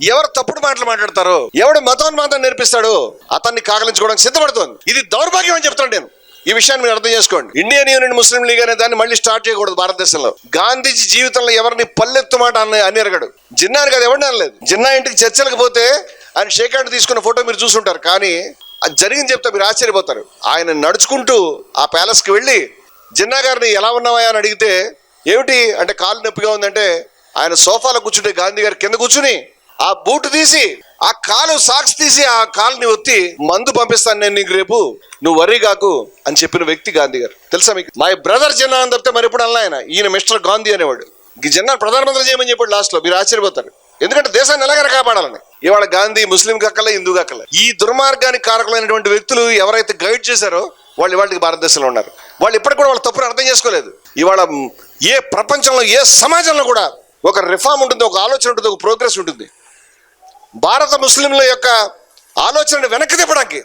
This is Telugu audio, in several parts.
ఎవరు తప్పుడు మాటలు మాట్లాడతారో? ఎవడు మతోన్మాతం నేర్పిస్తాడో? అతన్ని కాకలించుకోవడానికి సిద్ధపడుతుంది. ఇది దౌర్భాగ్యం అని చెప్తాను నేను. ఈ విషయాన్ని మీరు అర్థం చేసుకోండి. ఇండియన్ యూనియన్ ముస్లిం లీగ్ అనే దాన్ని మళ్ళీ స్టార్ట్ చేయకూడదు భారతదేశంలో. గాంధీజీ జీవితంలో ఎవరిని పల్లెత్తు మాట అన్న అని ఎరగడు. జిన్నాని కదా ఎవరిని అనలేదు. జిన్నా ఇంటికి చర్చలకు పోతే ఆయన షేక్ హ్యాండ్ తీసుకున్న ఫోటో మీరు చూసుంటారు. కానీ అది జరిగింది చెప్తే మీరు ఆశ్చర్యపోతారు. ఆయన నడుచుకుంటూ ఆ ప్యాలెస్కి వెళ్ళి జిన్నా గారిని ఎలా ఉన్నావా? అని అడిగితే ఏమిటి? అంటే కాలు నొప్పిగా ఉందంటే ఆయన సోఫాలో కూర్చుంటే గాంధీ గారు కింద కూర్చుని ఆ బూట్ తీసి ఆ కాలు సాక్స్ తీసి ఆ కాలుని ఒత్తి మందు పంపిస్తాను నేను నీకు రేపు. నువ్వు వర్రీ కాకు అని చెప్పిన వ్యక్తి గాంధీ గారు. తెలుసా మీకు? మై బ్రదర్ జన్నా అని తప్పితే మరి ఎప్పుడు అన్నా ఆయన? ఈయన మిస్టర్ గాంధీ అనేవాడు. ఈ జిన్నా ప్రధానమంత్రి చేయమని చెప్పాడు లాస్ట్లో మీరు ఆశ్చర్యపోతారు. ఎందుకంటే దేశాన్ని ఎలాగైనా కాపాడాలని. ఇవాళ గాంధీ ముస్లిం కక్కల హిందూ కక్కల ఈ దుర్మార్గానికి కారకులైనటువంటి వ్యక్తులు ఎవరైతే గైడ్ చేశారో వాళ్ళు ఇవాళకి భారతదేశంలో ఉన్నారు. వాళ్ళు ఇప్పటికి కూడా వాళ్ళ తప్పును అర్థం చేసుకోలేదు. ఇవాళ ఏ ప్రపంచంలో ఏ సమాజంలో కూడా ఒక రిఫార్మ్ ఉంటుంది ఒక ఆలోచన ఉంటుంది ఒక ప్రోగ్రెస్ ఉంటుంది. భారత ముస్లింల యొక్క ఆలోచనను వెనక్కి తిప్పడానికి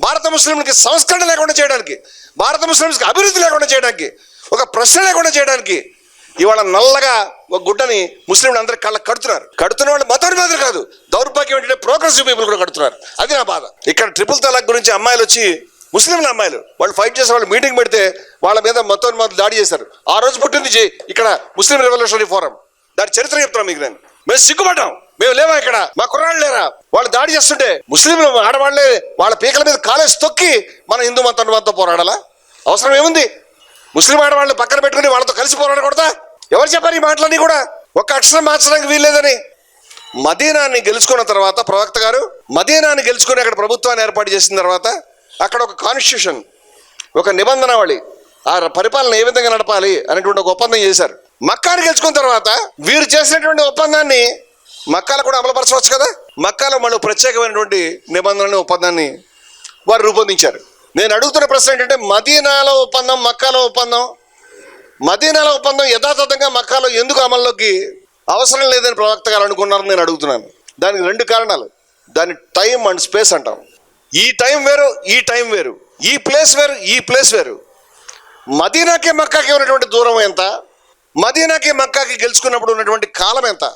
భారత ముస్లింలకి సంస్కరణ లేకుండా చేయడానికి భారత ముస్లింస్కి అభివృద్ధి లేకుండా చేయడానికి ఒక ప్రశ్న లేకుండా చేయడానికి ఇవాళ నల్లగా ఒక గుడ్డని ముస్లింలు అందరికి కళ్ళ కడుతున్నారు. కడుతున్న వాళ్ళు మతాన్ని మీద కాదు. దౌర్భాగ్యం ఏంటంటే ప్రోగ్రెసివ్ పీపుల్ కూడా కడుతున్నారు. అది నా బాధ. ఇక్కడ ట్రిపుల్ తలాక్ గురించి అమ్మాయిలు వచ్చి ముస్లింల అమ్మాయిలు వాళ్ళు ఫైట్ చేసే వాళ్ళు మీటింగ్ పెడితే వాళ్ళ మీద మతం మాత్రం దాడి చేశారు. ఆ రోజు పుట్టింది ఇక్కడ ముస్లిం రెవల్యూషనరీ ఫోరం దాని చరిత్ర చెప్తున్నాం మీకు నేను. మేము సిగ్గుపడ్డాం. మేము లేవా ఇక్కడ? మా కుర్రాళ్ళు లేరా? వాళ్ళు దాడి చేస్తుంటే ముస్లింలు ఆడవాళ్ళే వాళ్ళ పీకల మీద కాలేజ్ తొక్కి మన హిందూ మతం మతంతో పోరాడాలా? అవసరం ఏముంది? ముస్లిం ఆడవాళ్ళని పక్కన పెట్టుకుని వాళ్ళతో కలిసి పోరాడకూడదా? ఎవరు చెప్పారు ఈ మాటలన్నీ కూడా? ఒక అక్షరం మార్చడానికి వీల్లేదని. మదీనాన్ని గెలుచుకున్న తర్వాత ప్రవక్త గారు మదీనాన్ని గెలుచుకుని అక్కడ ప్రభుత్వాన్ని ఏర్పాటు చేసిన తర్వాత అక్కడ ఒక కాన్స్టిట్యూషన్ ఒక నిబంధనావళి ఆ పరిపాలన ఏ విధంగా నడపాలి అనేటువంటి ఒక ఒప్పందం చేశారు. మక్కాని గెలుచుకున్న తర్వాత వీరు చేసినటువంటి ఒప్పందాన్ని మక్కాలు కూడా అమలుపరచవచ్చు కదా? మక్కాలో మళ్ళీ ప్రత్యేకమైనటువంటి నిబంధనని ఒప్పందాన్ని వారు రూపొందించారు. నేను అడుగుతున్న ప్రశ్న ఏంటంటే మదీనాలో ఒప్పందం మక్కాలో ఒప్పందం? మదీనాల ఒప్పందం యథాతథంగా మక్కాలో ఎందుకు అమల్లోకి అవసరం లేదని ప్రవక్త గారు అనుకున్నారని నేను అడుగుతున్నాను. దానికి రెండు కారణాలు. దాని టైం అండ్ స్పేస్ అంటాం. ఈ టైం వేరు ఈ టైం వేరు. ఈ ప్లేస్ వేరు ఈ ప్లేస్ వేరు. మదీనాకి మక్కాకి ఉన్నటువంటి దూరం ఎంత? మదీనాకి మక్కాకి గెలుచుకున్నప్పుడు ఉన్నటువంటి కాలం ఎంత?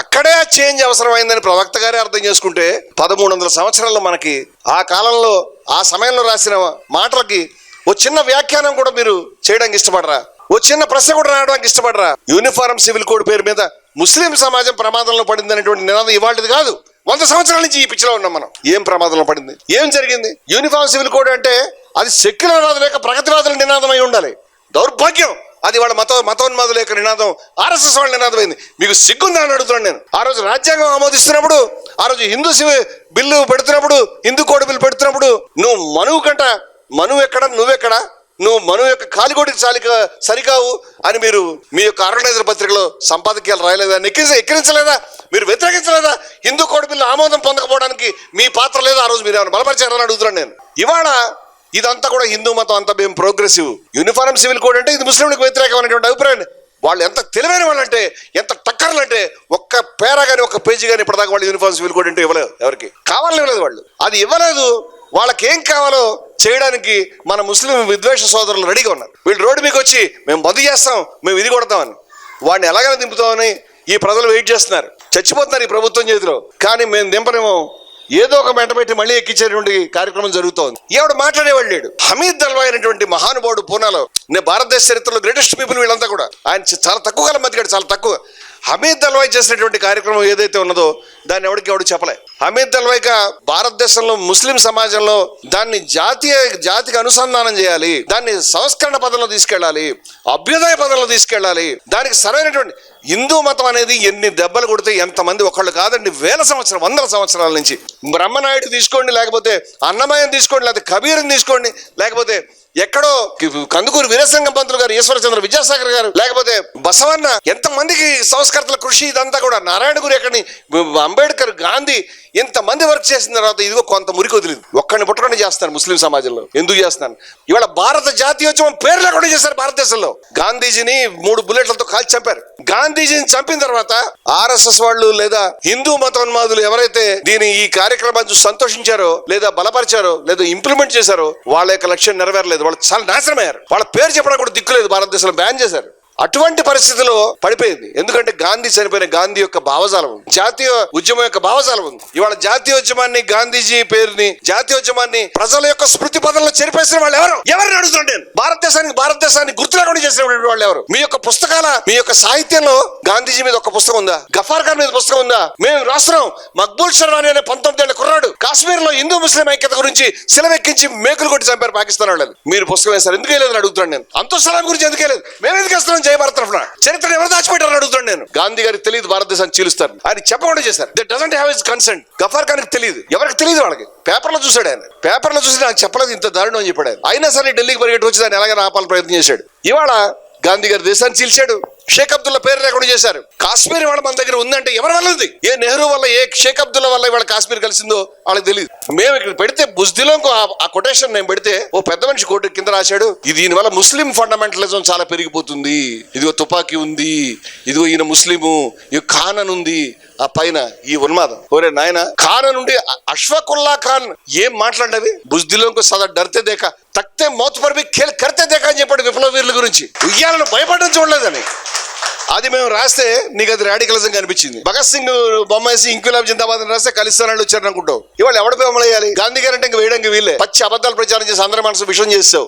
అక్కడే ఆ చేంజ్ అవసరమైందని ప్రవక్త గారే అర్థం చేసుకుంటే పదమూడు వందల సంవత్సరాల్లో మనకి ఆ కాలంలో ఆ సమయంలో రాసిన మాటలకి ఓ చిన్న వ్యాఖ్యానం కూడా మీరు చేయడానికి ఇష్టపడరా? ఓ చిన్న ప్రశ్న కూడా రావడానికి ఇష్టపడరా? యూనిఫారం సివిల్ కోడ్ పేరు మీద ముస్లిం సమాజం ప్రమాదంలో పడింది అనేటువంటి నినాదం ఇవాళది కాదు. వంద సంవత్సరాల నుంచి ఈ పిచ్చిలో ఉన్నాం మనం. ఏం ప్రమాదంలో పడింది? ఏం జరిగింది? యూనిఫామ్ సివిల్ కోడ్ అంటే అది సెక్యులర్ లేక ప్రగతివాదుల నినాదం అయి ఉండాలి. దౌర్భాగ్యం. అది వాళ్ళ మత మతోన్మాదుల యొక్క నినాదం ఆర్ఎస్ఎస్ వాళ్ళ నినాదం అయింది. మీకు సిగ్గుందా అని అడుగుతున్నాను నేను. ఆ రోజు రాజ్యాంగం ఆమోదిస్తున్నప్పుడు ఆ రోజు హిందూ శివ బిల్లు పెడుతున్నప్పుడు హిందూ కోడి బిల్లు పెడుతున్నప్పుడు నువ్వు మనువు కంట మనువు ఎక్కడ నువ్వెక్కడ? నువ్వు మనువు యొక్క కాలిగోటికి చాలిక సరికావు అని మీరు మీ యొక్క ఆర్గనైజర్ పత్రికలో సంపాదకీయాలు రాయలేదా? ఎక్కించ ఎక్కిరించలేదా? మీరు వ్యతిరేకించలేదా? హిందూ కోడి బిల్లు ఆమోదం పొందకపోవడానికి మీ పాత్ర లేదా? ఆ రోజు మీరు ఏమైనా బలపరిచారని అడుగుతున్నాను నేను. ఇవాళ ఇదంతా కూడా హిందూ మతం అంతా మేము ప్రోగ్రెసివ్. యూనిఫారం సివిల్ కోడ్ అంటే ఇది ముస్లింలకు వ్యతిరేకమైనటువంటి అభిప్రాయం. వాళ్ళు ఎంత తెలివైన వాళ్ళు అంటే ఎంత టక్కర్లు అంటే ఒక్క పేరా కానీ ఒక్క పేజీ కానీ ఇప్పటిదాకా వాళ్ళు యూనిఫామ్ సివిల్ కోడ్ అంటే ఇవ్వలేదు ఎవరికి. కావాలని ఇవ్వలేదు వాళ్ళు. అది ఇవ్వలేదు. వాళ్ళకి ఏం కావాలో చేయడానికి మన ముస్లిం విద్వేష సోదరులు రెడీగా ఉన్నారు. వీళ్ళు రోడ్డు మీకు వచ్చి మేము మదు చేస్తాం మేము ఇది కొడతామని. వాడిని ఎలాగైనా దింపుతామని ఈ ప్రజలు వెయిట్ చేస్తున్నారు. చచ్చిపోతున్నారు ఈ ప్రభుత్వం చేతిలో. కానీ మేము దింపనేమో ఏదో ఒక మెంట పెట్టి మళ్ళీ ఎక్కించేటువంటి కార్యక్రమం జరుగుతోంది. ఈవిడ మాట్లాడేవాడు లేడు. హమీద్ దల్వా అయినటువంటి మహానుభావుడు పూనాలో నేను భారతదేశ చరిత్రలో గ్రేటెస్ట్ పీపుల్ వీళ్ళంతా కూడా. ఆయన చాలా తక్కువ కాలం బతికాడు చాలా తక్కువ. హమీద్ దల్వాయ్ చేసినటువంటి కార్యక్రమం ఏదైతే ఉన్నదో దాన్ని ఎవరికి ఎవడు చెప్పలే. హమీద్ దల్వాయ్గా భారతదేశంలో ముస్లిం సమాజంలో దాన్ని జాతీయ జాతికి అనుసంధానం చేయాలి. దాన్ని సంస్కరణ పదంలో తీసుకెళ్ళాలి. అభ్యుదయ పదంలో తీసుకెళ్ళాలి. దానికి సరైనటువంటి హిందూ మతం అనేది ఎన్ని దెబ్బలు కొడితే ఎంతమంది ఒకళ్ళు కాదండి వేల సంవత్సరం వందల సంవత్సరాల నుంచి. బ్రహ్మనాయుడు తీసుకోండి లేకపోతే అన్నమయం తీసుకోండి లేకపోతే కబీర్ని తీసుకోండి లేకపోతే ఎక్కడో కందుకూరు వీరసింగం పంతులు గారు ఈశ్వరచంద్ర విద్యాసాగర్ గారు లేకపోతే బసవన్న ఎంతమందికి సంస్కర్తల కృషి ఇదంతా కూడా నారాయణ గురి ఎక్కడిని అంబేద్కర్ గాంధీ ఇంతమంది వర్క్ చేసిన తర్వాత ఇదిగో కొంత మురికి వదిలేదు. ఒక్కడిని పుట్టకుండా చేస్తాను ముస్లిం సమాజంలో. ఎందుకు చేస్తాను ఇవాళ భారత జాతీయోత్సవం పేరు లేకుండా చేశారు భారతదేశంలో. గాంధీజీని మూడు బుల్లెట్లతో కాల్చి చంపారు. గాంధీజీని చంపిన తర్వాత ఆర్ఎస్ఎస్ వాళ్ళు లేదా హిందూ మతోన్మాదులు ఎవరైతే దీని ఈ కార్యక్రమాన్ని చూసి సంతోషించారో లేదా బలపరిచారో లేదా ఇంప్లిమెంట్ చేశారో వాళ్ళ యొక్క లక్ష్యం నెరవేరలేదు. వాళ్ళు చాలా నాశనం అయ్యారు వాళ్ళ పేరు చెప్పడానికి కూడా దిక్కులేదు భారతదేశంలో బ్యాన్ చేశారు. అటువంటి పరిస్థితిలో పడిపోయింది. ఎందుకంటే గాంధీ చనిపోయిన గాంధీ యొక్క భావజాలం ఉంది. జాతీయ ఉద్యమం యొక్క భావజాలం ఉంది. ఇవాళ జాతీయ ఉద్యమాన్ని గాంధీజీ పేరుని జాతీయ ఉద్యమాన్ని ప్రజల యొక్క స్మృతి పదంలో చెరిపేసిన వాళ్ళు ఎవరు? ఎవరిని అడుగుతున్నాను నేను? భారతదేశానికి భారతదేశాన్ని గుర్తు లేకుండా చేసినటువంటి వాళ్ళు ఎవరు? మీ యొక్క పుస్తకాల మీ యొక్క సాహిత్యంలో గాంధీజీ మీద ఒక పుస్తకం ఉందా? గఫార్ ఖాన్ మీద పుస్తకం ఉందా? మేము రాస్తున్నాం. మక్బూల్ షర్వాని అనే పంతొమ్మిది ఏళ్ళ కుర్రాడు కాశ్మీర్లో హిందూ ముస్లిం ఐక్యత గురించి సిలవెక్కించి మేకులు కొట్టి చంపారు పాకిస్తాన్ వాళ్ళని. మీరు పుస్తకం వేస్తారు ఎందుకు వేయలేదని అడుగుతున్నాను నేను? అంతో గురించి ఎందుకు వేయలేదు? మేము ఎందుకు వేస్తున్నాం తరఫున. చరిత్ర ఎవరు దాచిపెట్టారని అడుగుతున్నాను నేను. గాంధీ గారికి తెలియదు భారతదేశాన్ని చీలుస్తారు ఆయన చెప్పకుండా చేశారు. They doesn't have his consent Ghaffar Khan తెలియదు. ఎవరికి తెలియదు వాళ్ళకి? పేపర్లో చూశాడు ఆయన. పేపర్లో చూసి నాకు చెప్పలేదు ఇంత దారుణం అని చెప్పాడు ఆయన. అయినా సరే ఢిల్లీకి పరిగెట్టి వచ్చి దాన్ని ఎలాగైనా ఆపాలని ప్రయత్నం చేశాడు. ఇవాళ గాంధీ గారి దేశాన్ని చీల్చాడు. షేక్ అబ్దుల్లా పేరు లేకుండా చేశారు. కాశ్మీర్ వాళ్ళ మన దగ్గర ఉందంటే ఎవరి వల్ల ఉంది? ఏ నెహ్రూ వల్ల ఏ షేక్ అబ్దుల్లా వల్ల ఇవాళ కాశ్మీర్ కలిసిందో వాళ్ళకి తెలియదు మేము ఇక్కడ పెడితే బుజ్దిలో ఆ కొటేషన్ నేను పెడితే ఓ పెద్ద మనిషి కోర్టు కింద రాశాడు ఇది దీనివల్ల ముస్లిం ఫండమెంటలిజం చాలా పెరిగిపోతుంది. ఇదిగో తుపాకీ ఉంది ఇదిగో ఈయన ముస్లిము ఈ ఖాన్ అని ఉంది. ఆ పైన ఈ ఉన్మాదం. ఓరే నాయన ఖాన్ నుండి అశ్వకుల్లా ఖాన్ ఏం మాట్లాడవి బుజ్దిలోకి సదా డర్తే దేక తక్తే మౌత్ పర్ బి ఖేల్ కర్తే దేక అని చెప్పాడు. విప్లవ వీరుల గురించి. ఉయ్యాలను భయపడడం చూడలేదని. అది మేము రాస్తే నీకు అది రాడికలిజం కనిపించింది భగత్ సింగ్ బొమ్మ వేసి ఇంక్విలాబ్ జిందాబాద్ అని రాస్తే కలిస్తానని వచ్చారు అనుకుంటావు. ఇవాళ ఎవడ బొమ్మలు వేయాలి? గాంధీ గారు అంటే ఇంకా వేయడానికి వీళ్ళే పచ్చి అబద్ధాలు ప్రచారం చేసి అందరి మనసు విషయం చేస్తావు